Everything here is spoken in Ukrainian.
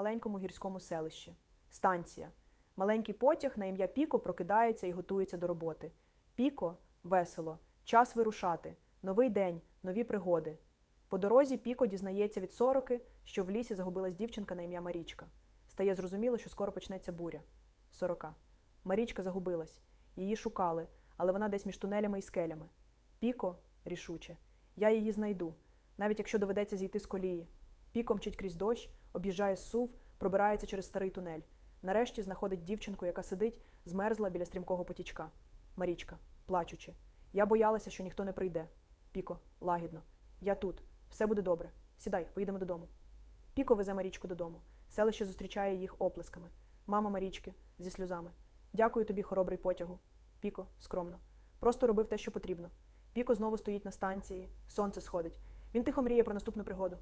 маленькому гірському селищі. Станція. Маленький потяг на ім'я Піко прокидається і готується до роботи. Піко весело, час вирушати, новий день, нові пригоди. По дорозі Піко дізнається від сороки, що в лісі загубилась дівчинка на ім'я Марічка. Стає зрозуміло, що скоро почнеться буря. Сорока. Марічка загубилась. Її шукали, але вона десь між тунелями і скелями. Піко рішуче. Я її знайду, навіть якщо доведеться зійти з колії. Піко мчить крізь дощ, об'їжджає сув, пробирається через старий тунель. Нарешті знаходить дівчинку, яка сидить, змерзла біля стрімкого потічка. Марічка, плачучи. Я боялася, що ніхто не прийде. Піко, лагідно. Я тут. Все буде добре. Сідай, поїдемо додому. Піко везе Марічку додому. Селище зустрічає їх оплесками. Мама Марічки зі сльозами. Дякую тобі, хоробрий потягу. Піко скромно. Просто робив те, що потрібно. Піко знову стоїть на станції, сонце сходить. Він тихо мріє про наступну пригоду.